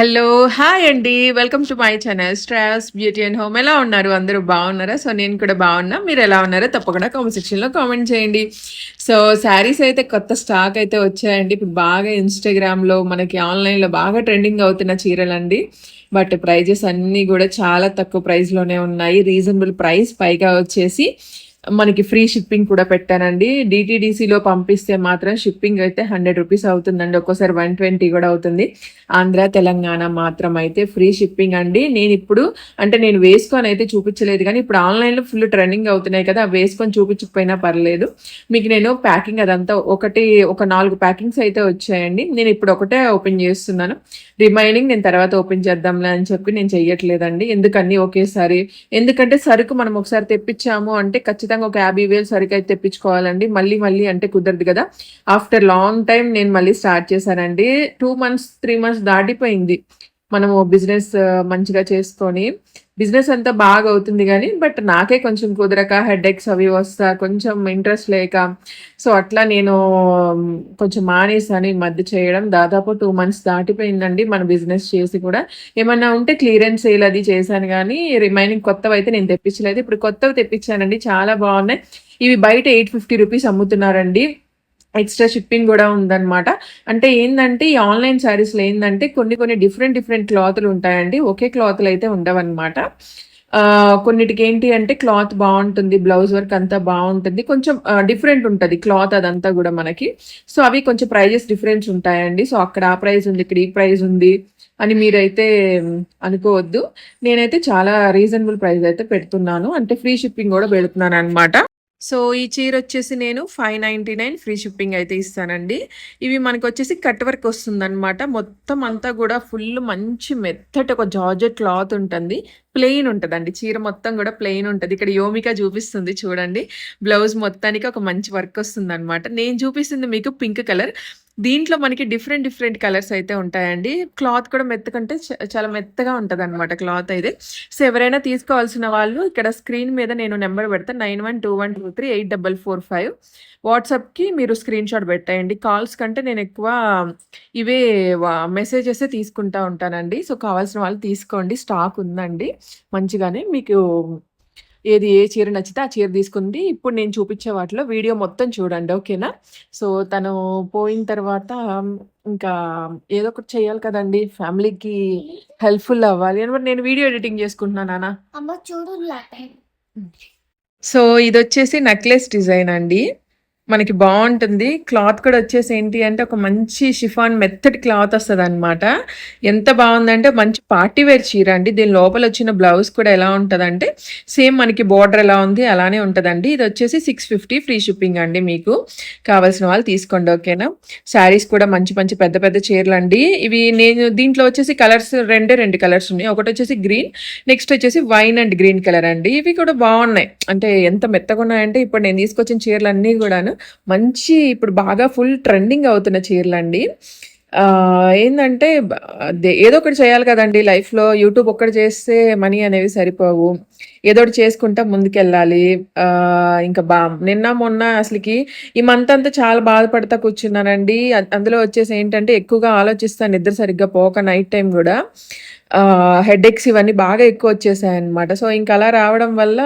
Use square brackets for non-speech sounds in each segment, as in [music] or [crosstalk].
Hello hi అండి. Welcome to my channel straws beauty and home ఎలా ఉన్నారు? అందరూ బాగున్నారా? సో నేను కూడా బాగున్నా. మీరు ఎలా ఉన్నారో తప్పకుండా కామెంట్ సెక్షన్లో కామెంట్ చేయండి. సో శారీస్ అయితే కొత్త స్టాక్ అయితే వచ్చాయండి. ఇప్పుడు బాగా ఇన్స్టాగ్రామ్లో మనకి ఆన్లైన్లో బాగా ట్రెండింగ్ అవుతున్న చీరలండి. బట్ ప్రైజెస్ అన్నీ కూడా చాలా తక్కువ ప్రైస్లోనే ఉన్నాయి. రీజనబుల్ ప్రైస్ పైగా వచ్చేసి మనకి ఫ్రీ షిప్పింగ్ కూడా పెట్టానండి. డిటీడీసీలో పంపిస్తే మాత్రం షిప్పింగ్ అయితే హండ్రెడ్ రూపీస్ అవుతుందండి. ఒక్కోసారి వన్ ట్వంటీ కూడా అవుతుంది. ఆంధ్ర తెలంగాణ మాత్రం అయితే ఫ్రీ షిప్పింగ్ అండి. నేను ఇప్పుడు అంటే నేను వేసుకొని అయితే చూపించలేదు కానీ ఇప్పుడు ఆన్లైన్లో ఫుల్ ట్రెండింగ్ అవుతున్నాయి కదా వేసుకొని చూపించకపోయినా పర్లేదు. మీకు నేను ప్యాకింగ్ అదంతా ఒకటి ఒక నాలుగు ప్యాకింగ్స్ అయితే వచ్చాయండి. నేను ఇప్పుడు ఒకటే ఓపెన్ చేస్తున్నాను. రిమైనింగ్ నేను తర్వాత ఓపెన్ చేద్దాంలే అని చెప్పి నేను చెయ్యట్లేదండి. ఎందుకని ఒకేసారి? ఎందుకంటే సరుకు మనం ఒకసారి తెప్పించాము అంటే ఖచ్చితంగా ఒక యాభై వేలు సరికి అయితే తెప్పించుకోవాలండి. మళ్ళీ మళ్ళీ అంటే కుదరదు కదా. ఆఫ్టర్ లాంగ్ టైం నేను మళ్ళీ స్టార్ట్ చేశానండి. టూ మంత్స్ త్రీ మంత్స్ దాటిపోయింది. మనము బిజినెస్ uh, మంచిగా చేసుకొని. బిజినెస్ అంతా బాగా అవుతుంది కానీ బట్ నాకే కొంచెం కుదరక హెడ్ అవి వస్తా కొంచెం ఇంట్రెస్ట్ లేక సో అట్లా నేను కొంచెం మానేసాను ఈ మధ్య చేయడం. దాదాపు టూ మంత్స్ దాటిపోయిందండి మన బిజినెస్ చేసి కూడా. ఏమన్నా ఉంటే క్లియరెన్స్ సేల్ అది చేశాను కానీ రిమైనింగ్ కొత్తవి అయితే నేను తెప్పించలేదు. ఇప్పుడు కొత్తవి తెప్పించానండి చాలా బాగున్నాయి. ఇవి బయట ఎయిట్ ఫిఫ్టీ రూపీస్ అమ్ముతున్నారండి. ఎక్స్ట్రా షిప్పింగ్ కూడా ఉందన్నమాట. అంటే ఏంటంటే ఈ ఆన్లైన్ శారీస్లో ఏంటంటే కొన్ని కొన్ని డిఫరెంట్ డిఫరెంట్ క్లాత్లు ఉంటాయండి. ఒకే క్లాత్లు అయితే ఉండవన్నమాట కొన్నిటికి ఏంటి అంటే క్లాత్ బాగుంటుంది బ్లౌజ్ వర్క్ అంతా బాగుంటుంది. కొంచెం డిఫరెంట్ ఉంటుంది క్లాత్ అదంతా కూడా మనకి. సో అవి కొంచెం ప్రైజెస్ డిఫరెన్స్ ఉంటాయండి. సో అక్కడ ఆ ప్రైస్ ఉంది ఇక్కడ ఈ ప్రైస్ ఉంది అని మీరైతే అనుకోవద్దు. నేనైతే చాలా రీజనబుల్ ప్రైస్ అయితే పెడుతున్నాను. అంటే ఫ్రీ షిప్పింగ్ కూడా పెడుతున్నాను అనమాట సో ఈ చీర వచ్చేసి నేను five ninety nine free shipping అయితే ఇస్తానండి. ఇవి మనకు వచ్చేసి కట్ వర్క్ వస్తుందన్నమాట. మొత్తం అంతా కూడా ఫుల్ మంచి మెత్తటి ఒక జార్జెట్ క్లాత్ ఉంటుంది. ప్లెయిన్ ఉంటుందండి. చీర మొత్తం కూడా ప్లెయిన్ ఉంటుంది. ఇక్కడ యోమిక చూపిస్తుంది చూడండి. బ్లౌజ్ మొత్తానికి ఒక మంచి వర్క్ వస్తుంది అనమాట నేను చూపిస్తుంది మీకు పింక్ కలర్. దీంట్లో మనకి డిఫరెంట్ డిఫరెంట్ కలర్స్ అయితే ఉంటాయండి. క్లాత్ కూడా మెత్తకంటే చాలా మెత్తగా ఉంటుంది అనమాట క్లాత్ అయితే. సో ఎవరైనా తీసుకోవాల్సిన వాళ్ళు ఇక్కడ స్క్రీన్ మీద నేను నెంబర్ పెడతాను nine one two one two three eight double four five. వాట్సాప్కి మీరు స్క్రీన్ షాట్ పెట్టేయండి. కాల్స్ కంటే నేను ఎక్కువ ఇవే మెసేజెస్ తీసుకుంటా ఉంటానండి. సో కావాల్సిన వాళ్ళు తీసుకోండి. స్టాక్ ఉందండి. మంచిగానే మీకు ఏది ఏ చీర నచ్చితే ఆ చీర తీసుకుంది. ఇప్పుడు నేను చూపించే వాటిలో వీడియో మొత్తం చూడండి ఓకేనా? సో తను పోయిన తర్వాత ఇంకా ఏదో ఒకటి చేయాలి కదండి. ఫ్యామిలీకి హెల్ప్ఫుల్ అవ్వాలి అని నేను వీడియో ఎడిటింగ్ చేసుకుంటున్నాను నాన్న అమ్మ చూడు సో ఇది వచ్చేసి నెక్లెస్ డిజైన్ అండి. మనకి బాగుంటుంది. క్లాత్ కూడా వచ్చేసి ఏంటి అంటే ఒక మంచి షిఫాన్ మెత్తటి క్లాత్ వస్తుంది అనమాట ఎంత బాగుందంటే మంచి పార్టీ వేర్ చీర అండి. దీని లోపల వచ్చిన బ్లౌజ్ కూడా ఎలా ఉంటుందంటే సేమ్ మనకి బార్డర్ ఎలా ఉంది అలానే ఉంటుందండి. ఇది వచ్చేసి సిక్స్ ఫిఫ్టీ ఫ్రీ షిప్పింగ్ అండి మీకు. కావాల్సిన వాళ్ళు తీసుకోండి ఓకేనా? శారీస్ కూడా మంచి మంచి పెద్ద పెద్ద చీరలు అండి. ఇవి నేను దీంట్లో వచ్చేసి కలర్స్ రెండే రెండు కలర్స్ ఉన్నాయి. ఒకటి వచ్చేసి గ్రీన్ నెక్స్ట్ వచ్చేసి వైన్ అండ్ గ్రీన్ కలర్ అండి. ఇవి కూడా బాగున్నాయి. అంటే ఎంత మెత్తగా ఉన్నాయంటే ఇప్పుడు నేను తీసుకొచ్చిన చీరలు అన్నీ కూడాను మంచి ఇప్పుడు బాగా ఫుల్ ట్రెండింగ్ అవుతున్న చీరలండి. ఏంటంటే ఏదో ఒకటి చేయాలి కదండి లైఫ్లో. యూట్యూబ్ ఒక్కటి చేస్తే మనీ అనేవి సరిపోవు. ఏదో ఒకటి చేసుకుంటా ముందుకెళ్ళాలి. ఇంకా బా నిన్న మొన్న అసలుకి ఈ మంత్ అంతా చాలా బాధపడతా కూర్చున్నానండి. అందులో వచ్చేసి ఏంటంటే ఎక్కువగా ఆలోచిస్తాను నిద్ర సరిగ్గా పోక నైట్ టైం కూడా. హెడ్ ఎక్స్ ఇవన్నీ బాగా ఎక్కువ వచ్చేసాయి అనమాట సో ఇంకా అలా రావడం వల్ల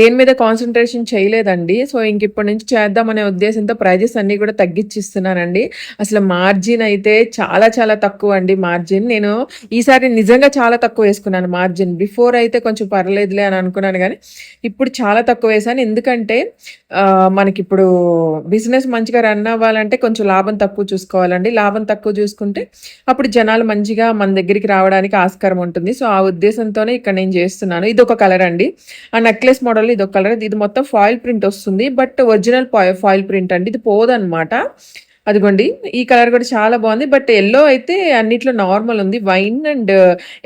దేని మీద కాన్సన్ట్రేషన్ చేయలేదండి. సో ఇంక ఇప్పటి నుంచి చేద్దామనే ఉద్దేశంతో ప్రైజెస్ అన్నీ కూడా తగ్గించిస్తున్నానండి. అసలు మార్జిన్ అయితే చాలా చాలా తక్కువ అండి మార్జిన్ నేను ఈసారి నిజంగా చాలా తక్కువ వేసుకున్నాను మార్జిన్ బిఫోర్ అయితే కొంచెం పర్లేదులే అని అనుకున్నాను కానీ ఇప్పుడు చాలా తక్కువ వేసాను. ఎందుకంటే మనకి ఇప్పుడు బిజినెస్ మంచిగా రన్ అవ్వాలంటే కొంచెం లాభం తక్కువ చూసుకోవాలండి. లాభం తక్కువ చూసుకుంటే అప్పుడు జనాలు మంచిగా మన దగ్గరికి రావడానికి ఆస్కారం ఉంటుంది. సో ఆ ఉద్దేశంతోనే ఇక్కడ నేను చేస్తున్నాను. ఇది ఒక కలర్ అండి. ఆ నెక్లెస్ మోడల్ ఇది ఒక కలర్. ఇది మొత్తం ఫాయిల్ ప్రింట్ వస్తుంది. బట్ ఒరిజినల్ ఫాయిల్ ప్రింట్ అండి. ఇది పోదనమాట అదిగోండి. ఈ కలర్ కూడా చాలా బాగుంది. బట్ ఎల్లో అయితే అన్నిట్లో నార్మల్ ఉంది. Wine and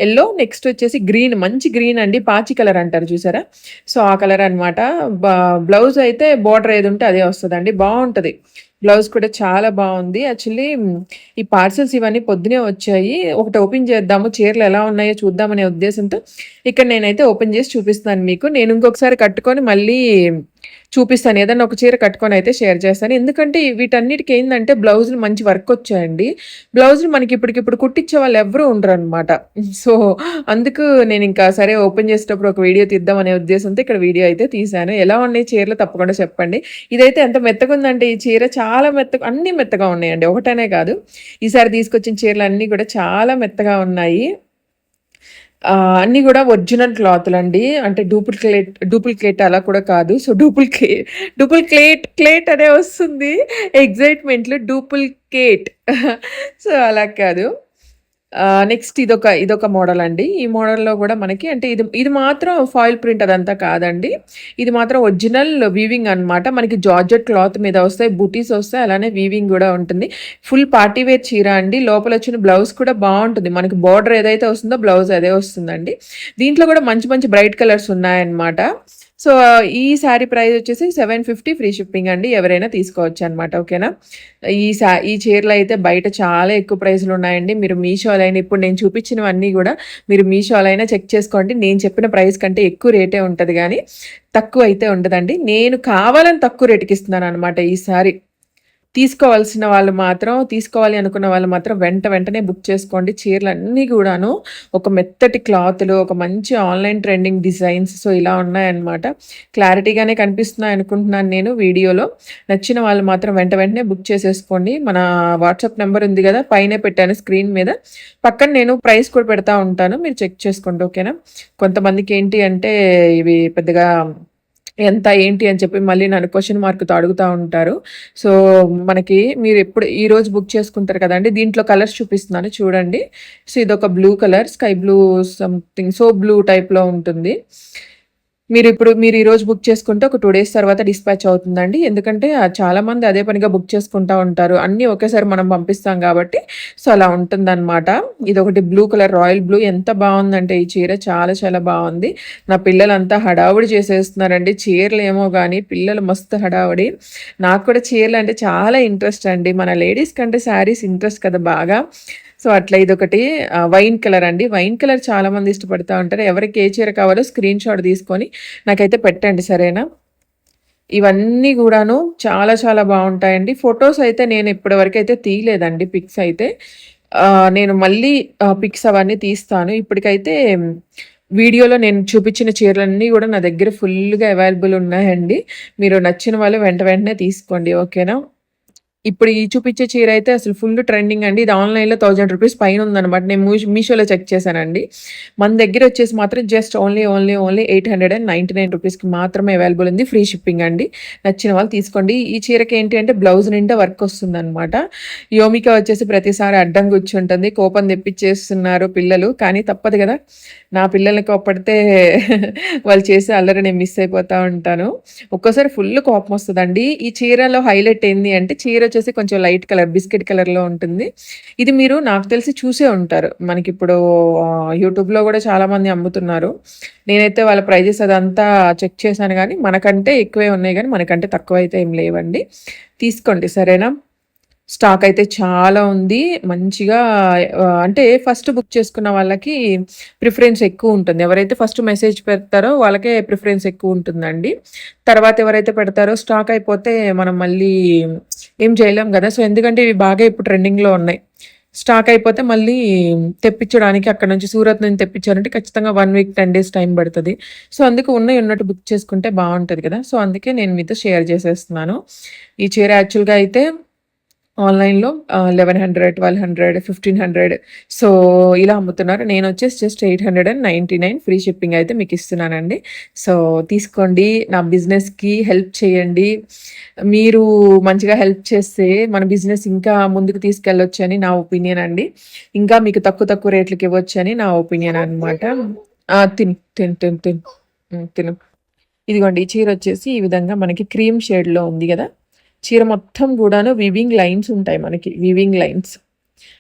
yellow. నెక్స్ట్ వచ్చేసి గ్రీన్. మంచి గ్రీన్ అండి. పాచి కలర్ అంటారు చూసారా? సో ఆ కలర్ అనమాట బ్లౌజ్ అయితే బార్డర్ ఏది ఉంటే అదే వస్తుందండి. బాగుంటుంది. బ్లౌజ్ కూడా చాలా బాగుంది. యాక్చువల్లీ ఈ పార్సల్స్ ఇవన్నీ పొద్దునే వచ్చాయి. ఒకటి ఓపెన్ చేద్దాము చీరలు ఎలా ఉన్నాయో చూద్దామనే ఉద్దేశంతో ఇక్కడ నేనైతే ఓపెన్ చేసి చూపిస్తాను మీకు. నేను ఇంకొకసారి కట్టుకొని మళ్ళీ చూపిస్తాను. ఏదన్నా ఒక చీర కట్టుకొని అయితే షేర్ చేస్తాను. ఎందుకంటే వీటన్నిటికి ఏంటంటే బ్లౌజులు మంచి వర్క్ వచ్చాయండి. బ్లౌజులు మనకి ఇప్పటికిప్పుడు కుట్టించే వాళ్ళు ఎవ్వరు ఉండరు అనమాట సో, అందుకు నేను ఇంకా సరే ఓపెన్ చేసేటప్పుడు ఒక వీడియో తీద్దాం అనే ఉద్దేశంతో ఇక్కడ వీడియో అయితే తీశాను. ఎలా ఉన్నాయి చీరలు తప్పకుండా చెప్పండి. ఇదైతే ఎంత మెత్తగా ఉందంటే ఈ చీర చాలా మెత్తగా అన్నీ మెత్తగా ఉన్నాయండి. ఒకటనే కాదు. ఈసారి తీసుకొచ్చిన చీరలు అన్నీ కూడా చాలా మెత్తగా ఉన్నాయి. అన్నీ కూడా ఒరిజినల్ క్లాతులండి. అంటే డూప్లికేట్ డూప్లికేట్ అలా కూడా కాదు. సో, డూప్లికేట్ డూప్లికేట్ క్లేట్ అనే వస్తుంది. ఎగ్జైట్మెంట్లో డూప్లికేట్ [laughs] సో, అలా కాదు. నెక్స్ట్ ఇదొక ఇదొక మోడల్ అండి. ఈ మోడల్‌లో కూడా మనకి అంటే ఇది ఇది మాత్రం ఫాయిల్ ప్రింట్ అదంతా కాదండి. ఇది మాత్రం ఒరిజినల్ వీవింగ్ అనమాట. మనకి జార్జెట్ క్లాత్ మీద వస్తాయి. బుటీస్ వస్తాయి. అలానే వీవింగ్ కూడా ఉంటుంది. ఫుల్ పార్టీ వేర్ చీర అండి. లోపల వచ్చిన బ్లౌజ్ కూడా బాగుంటుంది మనకి బార్డర్ ఏదైతే వస్తుందో బ్లౌజ్ అదే వస్తుందండి. దీంట్లో కూడా మంచి మంచి బ్రైట్ కలర్స్ ఉన్నాయన్నమాట. సో, ఈ శారీ ప్రైస్ వచ్చేసి 750 ఫ్రీ షిప్పింగ్ అండి. ఎవరైనా తీసుకోవచ్చు అనమాట ఓకేనా? ఈ సా ఈ చీరలు అయితే బయట చాలా ఎక్కువ ప్రైస్లు ఉన్నాయండి మీరు మీషోలో అయినా ఇప్పుడు నేను చూపించినవన్నీ కూడా మీరు మీషోలో అయినా చెక్ చేసుకోండి. నేను చెప్పిన ప్రైస్ కంటే ఎక్కువ రేటే ఉంటుంది కానీ తక్కువ అయితే ఉండదండి. నేను కావాలని తక్కువ రేటుకి ఇస్తున్నాను అనమాట ఈసారి. తీసుకోవాల్సిన వాళ్ళు మాత్రం తీసుకోవాలి అనుకున్న వాళ్ళు మాత్రం వెంట వెంటనే బుక్ చేసుకోండి. చీరలన్నీ కూడాను ఒక మెత్తటి క్లాత్లు ఒక మంచి ఆన్‌లైన్ ట్రెండింగ్ డిజైన్స్ సో, ఇలా ఉన్నాయన్నమాట. క్లారిటీగానే కనిపిస్తున్నాయనుకుంటున్నాను నేను వీడియోలో. నచ్చిన వాళ్ళు మాత్రం వెంట వెంటనే బుక్ చేసేసుకోండి. మన వాట్సాప్ నెంబర్ ఉంది కదా పైనే పెట్టాను స్క్రీన్ మీద. పక్కన నేను ప్రైస్ కూడా పెడతా ఉంటాను. మీరు చెక్ చేసుకోండి. ఓకేనా? కొంతమందికి ఏంటి అంటే ఇవి పెద్దగా ఎంత ఏంటి అని చెప్పి మళ్ళీ నన్ను క్వశ్చన్ మార్క్‌తో అడుగుతా ఉంటారు. సో, మనకి మీరు ఎప్పుడు ఈరోజు బుక్ చేసుకుంటారు కదండి దీంట్లో కలర్స్ చూపిస్తున్నాను చూడండి. సో, ఇదొక blue colour sky blue something so blue టైప్‌లో ఉంటుంది. మీరు ఇప్పుడు మీరు ఈరోజు బుక్ చేసుకుంటే ఒక టూ డేస్ తర్వాత డిస్పాచ్ అవుతుందండి. ఎందుకంటే చాలామంది అదే పనిగా బుక్ చేసుకుంటా ఉంటారు. అన్నీ ఒకేసారి మనం పంపిస్తాం కాబట్టి సో, అలా ఉంటుందనమాట. ఒకటి బ్లూ కలర్ రాయల్ బ్లూ ఎంత బాగుందంటే ఈ చీర చాలా చాలా బాగుంది నా పిల్లలంతా హడావుడి చేసేస్తున్నారండి. చీరలు ఏమో కానీ పిల్లలు మస్తు హడావుడి. నాకు కూడా చీరలు అంటే చాలా ఇంట్రెస్ట్ అండి. మన లేడీస్ కంటే శారీస్ ఇంట్రెస్ట్ కదా బాగా. సో, అట్లా ఇదొకటి వైన్ కలర్ అండి. వైన్ కలర్ చాలామంది ఇష్టపడతా ఉంటారు. ఎవరికి ఏ చీర కావాలో స్క్రీన్ షాట్ తీసుకొని నాకైతే పెట్టండి సరేనా? ఇవన్నీ కూడాను చాలా చాలా బాగుంటాయండి ఫొటోస్ అయితే నేను ఇప్పటివరకు అయితే తీయలేదండి పిక్స్ అయితే. నేను మళ్ళీ పిక్స్ అవన్నీ తీస్తాను. ఇప్పటికైతే వీడియోలో నేను చూపించిన చీరలన్నీ కూడా నా దగ్గర ఫుల్‌గా అవైలబుల్ ఉన్నాయండి. మీరు నచ్చిన వాళ్ళు వెంట వెంటనే తీసుకోండి. ఓకేనా? ఇప్పుడు ఈ చూపించే చీర అయితే అసలు ఫుల్ ట్రెండింగ్ అండి. ఇది ఆన్‌లైన్‌లో థౌజండ్ రూపీస్ పైన ఉందన్నమాట నేను మీషోలో చెక్ చేశానండి. మన దగ్గర వచ్చేసి మాత్రం just only, only, only eight hundred and ninety nine రూపీస్కి మాత్రమే అవైలబుల్ ఉంది. ఫ్రీ షిప్పింగ్ అండి. నచ్చిన వాళ్ళు తీసుకోండి. ఈ చీరకి ఏంటి అంటే బ్లౌజ్ నిండా వర్క్ వస్తుందనమాట. యోమిక వచ్చేసి ప్రతిసారి అడ్డం కూర్చుంటుంది. కోపం తెప్పిచ్చేస్తున్నారు పిల్లలు. కానీ తప్పదు కదా నా పిల్లల్ని కోపడితే [laughs] వాళ్ళు చేసే అల్లరి నేను మిస్ అయిపోతూ ఉంటాను. ఒక్కోసారి ఫుల్ కోపం వస్తుందండి ఈ చీరలో హైలైట్ ఏంది అంటే చీర వచ్చేసి కొంచెం లైట్ కలర్ బిస్కెట్ కలర్‌లో ఉంటుంది. ఇది మీరు నాకు తెలిసి చూసే ఉంటారు. మనకి ఇప్పుడు యూట్యూబ్‌లో కూడా చాలామంది అమ్ముతున్నారు. నేనైతే వాళ్ళ ప్రైజెస్ అదంతా చెక్ చేశాను కానీ మనకంటే ఎక్కువే ఉన్నాయి కానీ మనకంటే తక్కువ అయితే ఏం లేవండి. తీసుకోండి సరేనా? స్టాక్ అయితే చాలా ఉంది. మంచిగా అంటే ఫస్ట్ బుక్ చేసుకున్న వాళ్ళకి ప్రిఫరెన్స్ ఎక్కువ ఉంటుంది. ఎవరైతే ఫస్ట్ మెసేజ్ పెడతారో వాళ్ళకే ప్రిఫరెన్స్ ఎక్కువ ఉంటుందండి. తర్వాత ఎవరైతే పెడతారో స్టాక్ అయిపోతే మనం మళ్ళీ ఏం చేయలేం కదా సో, ఎందుకంటే ఇవి బాగా ఇప్పుడు ట్రెండింగ్‌లో ఉన్నాయి. స్టాక్ అయిపోతే మళ్ళీ తెప్పించడానికి అక్కడ నుంచి సూరత్ నుంచి తెప్పించారంటే ఖచ్చితంగా వన్ వీక్, 10 డేస్ టైం పడుతుంది సో, అందుకు ఉన్నాయి ఉన్నట్టు బుక్ చేసుకుంటే బాగుంటుంది కదా సో, అందుకే నేను మీతో షేర్ చేసేస్తున్నాను. ఈ చీర యాక్చువల్‌గా అయితే ఆన్‌లైన్‌లో eleven hundred twelve hundred fifteen hundred so, ఇలా అమ్ముతున్నారు. నేను వచ్చేసి జస్ట్ 899 ఫ్రీ షిప్పింగ్ అయితే మీకు ఇస్తున్నానండి. సో, తీసుకోండి. నా బిజినెస్‌కి హెల్ప్ చేయండి. మీరు మంచిగా హెల్ప్ చేస్తే మన బిజినెస్ ఇంకా ముందుకు తీసుకెళ్ళొచ్చని నా ఒపీనియన్ అండి. ఇంకా మీకు తక్కువ తక్కువ రేట్లకి ఇవ్వొచ్చని నా ఒపీనియన్ అనమాట. తిను. తిను. తిను. తిను. తిను. ఇదిగోండి ఈ చీర వచ్చేసి ఈ విధంగా మనకి క్రీమ్ షేడ్‌లో ఉంది కదా చీర మొత్తం కూడాను వీవింగ్ లైన్స్ ఉంటాయి మనకి. Weaving lines.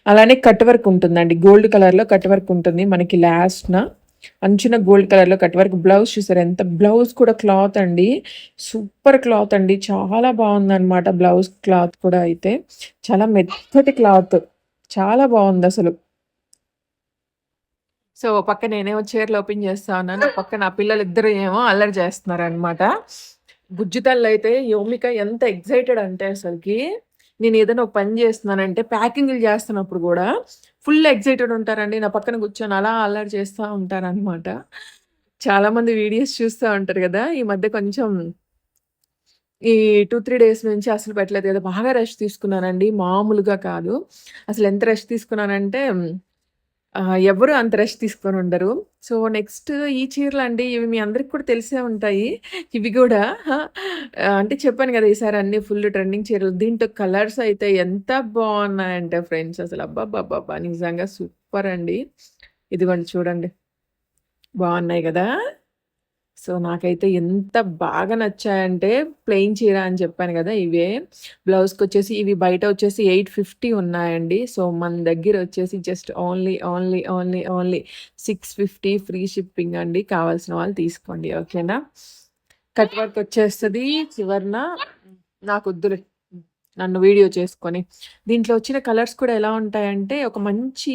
అలానే కట్ వర్క్ ఉంటుందండి. గోల్డ్ కలర్‌లో కట్ వర్క్ ఉంటుంది. మనకి లాస్ట్‌న అంచున గోల్డ్ కలర్‌లో కట్ వర్క్. బ్లౌజ్ చూసారు ఎంత బ్లౌజ్ కూడా క్లాత్ అండి. సూపర్ క్లాత్ అండి. చాలా బాగుందన్నమాట బ్లౌజ్ క్లాత్ కూడా అయితే. చాలా మెత్తటి క్లాత్. చాలా బాగుంది అసలు సో, పక్క నేనేమో చీరలు ఓపెన్ చేస్తా ఉన్నాను. పక్క నా పిల్లలిద్దరూ ఏమో అల్లరి చేస్తున్నారనమాట. అయితే యోమిక ఎంత ఎక్సైటెడ్ అంటే అసలుకి నేను ఏదైనా ఒక పని చేస్తున్నానంటే ప్యాకింగ్లు చేస్తున్నప్పుడు కూడా ఫుల్ ఎక్సైటెడ్ ఉంటారండి. నా పక్కన కూర్చొని అలా అల్లరి చేస్తూ ఉంటారనమాట చాలామంది వీడియోస్ చూస్తూ ఉంటారు కదా ఈ మధ్య కొంచెం ఈ టూ త్రీ డేస్ నుంచి అసలు పెట్టలేదు కదా బాగా రెస్ట్ తీసుకున్నానండి. మామూలుగా కాదు. అసలు ఎంత రెస్ట్ తీసుకున్నానంటే ఎవరు అంత రెస్ట్ తీసుకొని ఉండరు. సో నెక్స్ట్ ఈ చీరలు అండి ఇవి మీ అందరికి కూడా తెలిసే ఉంటాయి. ఇవి కూడా అంటే చెప్పాను కదా ఈసారి అన్ని ఫుల్ ట్రెండింగ్ చీరలు. దీంట్లో కలర్స్ అయితే ఎంత బాగున్నాయంటే ఫ్రెండ్స్. అసలు అబ్బాబ్బాబ్బా నిజంగా సూపర్ అండి. ఇదిగోండి చూడండి. బాగున్నాయి కదా? సో నాకైతే ఎంత బాగా నచ్చాయంటే ప్లెయిన్ చీర అని చెప్పాను కదా ఇవే. బ్లౌజ్కి వచ్చేసి ఇవి బయట వచ్చేసి ఎయిట్ ఫిఫ్టీ ఉన్నాయండి. సో మన దగ్గర వచ్చేసి just only only only only six fifty free shipping అండి. కావాల్సిన వాళ్ళు తీసుకోండి ఓకేనా? కట్ వర్క్ వచ్చేస్తుంది. చివరిన నాకు వద్దులే నన్ను వీడియో చేసుకొని. దీంట్లో వచ్చిన కలర్స్ కూడా ఎలా ఉంటాయంటే ఒక మంచి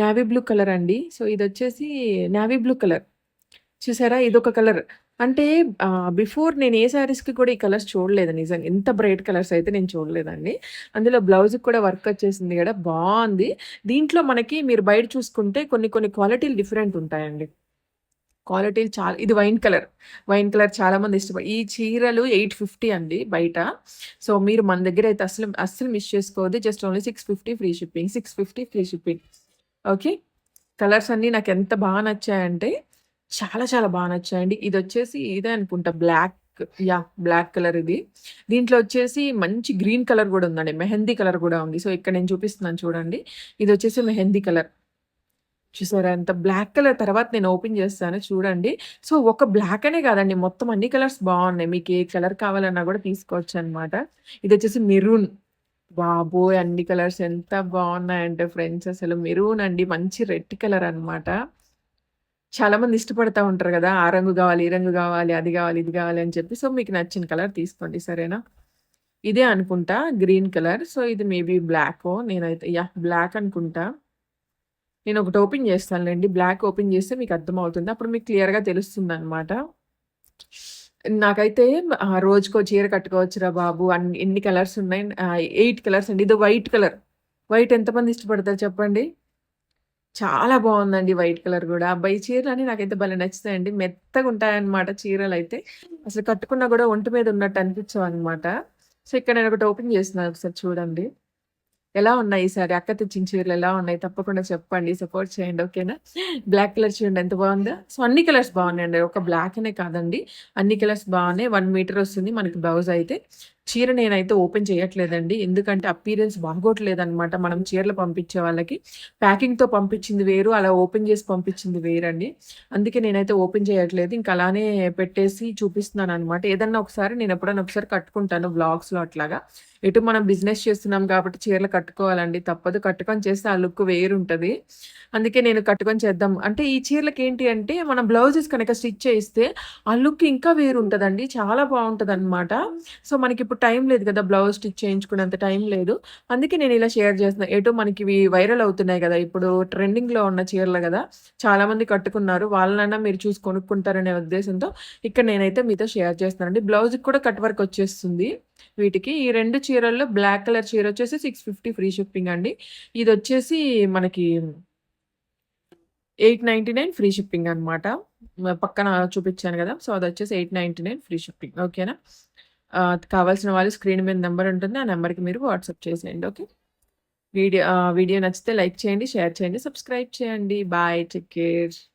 నావీ బ్లూ కలర్ అండి. సో ఇది వచ్చేసి నావీ బ్లూ కలర్. చూసారా? ఇదొక కలర్. అంటే బిఫోర్ నేను ఏ శారీస్కి కూడా ఈ కలర్స్ చూడలేదు నిజంగా. ఎంత బ్రైట్ కలర్స్ అయితే నేను చూడలేదండి. అందులో బ్లౌజ్కి కూడా వర్క్ వచ్చేసింది కదా బాగుంది. దీంట్లో మనకి మీరు బయట చూసుకుంటే కొన్ని కొన్ని క్వాలిటీలు డిఫరెంట్ ఉంటాయండి. క్వాలిటీలు చాలా ఇది వైన్ కలర్. వైన్ కలర్ చాలామంది ఇష్టపడి ఈ చీరలు ఎయిట్ ఫిఫ్టీ అండి బయట. సో మీరు మన దగ్గర అయితే అసలు అస్సలు మిస్ చేసుకోవద్దు. Just only six fifty free shipping. Six fifty free shipping. Okay? Colours అన్నీ నాకు ఎంత బాగా నచ్చాయంటే చాలా చాలా బాగా నచ్చాయండి. వచ్చేసి ఇదే అనుకుంటా బ్లాక్ యా బ్లాక్ కలర్ ఇది. దీంట్లో వచ్చేసి మంచి గ్రీన్ కలర్ కూడా ఉందండి. మెహందీ కలర్ కూడా ఉంది. సో, ఇక్కడ నేను చూపిస్తున్నాను చూడండి. ఇది వచ్చేసి మెహందీ కలర్. చూసారా? ఎంత బ్లాక్ కలర్ తర్వాత నేను ఓపెన్ చేస్తాను చూడండి. సో, ఒక బ్లాక్ అనే కాదండి. మొత్తం అన్ని కలర్స్ బాగున్నాయి. మీకు ఏ కలర్ కావాలన్నా కూడా తీసుకోవచ్చనమాట. వచ్చేసి మెరూన్. బాబోయ్! అన్ని కలర్స్ ఎంత బాగున్నాయంటే ఫ్రెండ్స్ అసలు మెరూన్ అండి. మంచి రెడ్ కలర్ అనమాట. చాలా మంది ఇష్టపడతా ఉంటారు కదా! ఆ రంగు కావాలి, ఈ రంగు కావాలి, అది కావాలి, ఇది కావాలి అని చెప్పి. సో, మీకు నచ్చిన కలర్ తీసుకోండి. సరేనా? ఇదే అనుకుంటా గ్రీన్ కలర్. సో, ఇది మేబీ బ్లాకో నేనైతే యా బ్లాక్ అనుకుంటా. నేను ఒకటి ఓపెన్ చేస్తానులేండి బ్లాక్ ఓపెన్ చేస్తే మీకు అర్థమవుతుంది. అప్పుడు మీకు క్లియర్‌గా తెలుస్తుంది అనమాట నాకైతే రోజుకో చీర కట్టుకోవచ్చురా బాబు! అన్ని ఎన్ని కలర్స్ ఉన్నాయి. ఎయిట్ కలర్స్ అండి. ఇది వైట్ కలర్. వైట్ ఎంతమంది ఇష్టపడతారు చెప్పండి? చాలా బాగుందండి వైట్ కలర్ కూడా అబ్బాయి అని నాకైతే భలే నచ్చుతాయండి. మెత్తగుంటాయన్నమాట చీరలైతే. అసలు కట్టుకున్నా కూడా ఒంటి మీద ఉన్నట్టు అనిపించవనమాట. సో, ఇక్కడ నేను ఒకటి ఓపెన్ చేస్తున్నాను ఒకసారి చూడండి. ఎలా ఉన్నాయి ఈసారి అక్క తెచ్చిన చీరలు ఎలా ఉన్నాయి? తప్పకుండా చెప్పండి. సపోర్ట్ చేయండి. ఓకేనా? బ్లాక్ కలర్ చూడండి ఎంత బాగుందో. సో, అన్ని కలర్స్ బాగున్నాయండి. ఒక బ్లాక్ అనే కాదండి. అన్ని కలర్స్ బాగున్నాయి. వన్ మీటర్ వస్తుంది మనకి బ్లౌజ్ అయితే. చీర నేనైతే ఓపెన్ చేయట్లేదండి. ఎందుకంటే అపీరెన్స్ బాగోట్లేదనమాట. మనం చీరలు పంపించే వాళ్ళకి. ప్యాకింగ్‌తో పంపించింది వేరు. అలా ఓపెన్ చేసి పంపించింది వేరండి. అందుకే నేనైతే ఓపెన్ చేయట్లేదు. ఇంకా అలానే పెట్టేసి చూపిస్తున్నాను అనమాట ఏదన్నా ఒకసారి నేను ఎప్పుడైనా ఒకసారి కట్టుకుంటాను బ్లాగ్స్‌లో అట్లాగా. ఎటు మనం బిజినెస్ చేస్తున్నాం కాబట్టి చీరలు కట్టుకోవాలండి. తప్పదు. కట్టుకొని చేస్తే ఆ లుక్ వేరుంటది. అందుకే నేను కట్టుకొని చేద్దాం. అంటే ఈ చీరలకి ఏంటి అంటే మనం బ్లౌజెస్ కనుక స్టిచ్ చేయిస్తే ఆ లుక్ ఇంకా వేరుంటదండి. చాలా బాగుంటదనమాట. సో, టైం లేదు కదా! బ్లౌజ్ స్టిచ్ చేయించుకునేంత టైం లేదు. అందుకే నేను ఇలా షేర్ చేస్తున్నా. ఎటు మనకి ఇవి వైరల్ అవుతున్నాయి కదా! ఇప్పుడు ట్రెండింగ్‌లో ఉన్న చీరలు కదా! చాలామంది కట్టుకున్నారు. వాళ్ళనన్నా మీరు చూసి కొనుక్కుంటారనే ఉద్దేశంతో ఇక్కడ నేనైతే మీతో షేర్ చేస్తున్నానండి. బ్లౌజ్‌కి కూడా కట్ వర్క్ వచ్చేస్తుంది వీటికి. ఈ రెండు చీరల్లో బ్లాక్ కలర్ చీర వచ్చేసి సిక్స్ ఫిఫ్టీ ఫ్రీ షిప్పింగ్ అండి. ఇది వచ్చేసి మనకి eight ninety nine free shipping అనమాట. పక్కన చూపించాను కదా! సో, అది వచ్చేసి eight ninety nine free shipping. ఓకేనా? కావాల్సిన వాళ్ళు స్క్రీన్ మీద నెంబర్ ఉంటుంది. ఆ నెంబర్‌కి మీరు వాట్సాప్ చేసేయండి. ఓకే. వీడియో వీడియో నచ్చితే లైక్ చేయండి, షేర్ చేయండి, సబ్స్క్రైబ్ చేయండి. బాయ్. Take care.